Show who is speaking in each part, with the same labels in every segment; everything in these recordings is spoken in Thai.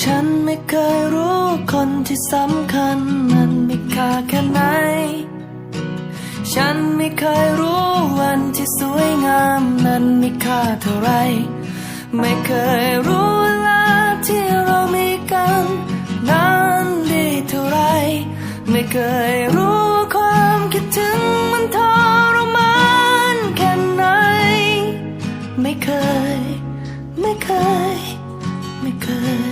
Speaker 1: ฉันไม่เคยรู้คนที่สำคัญนั้นมีค่าแค่ไหน ฉันไม่เคยรู้วันที่สวยงามนั้นมีค่าเท่าไร ไม่เคยรู้เวลาที่เรามีกันนั้นดีเท่าไร ไม่เคยรู้ความคิดถึงมันทรมานแค่ไหน ไม่เคย ไม่เคย ไม่เคย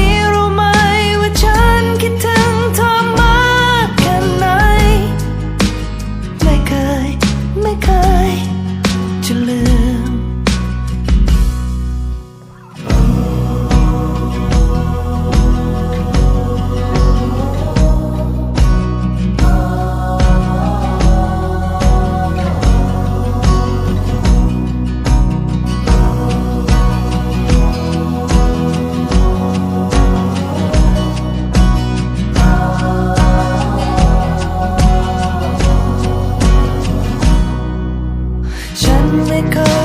Speaker 1: ี้ only go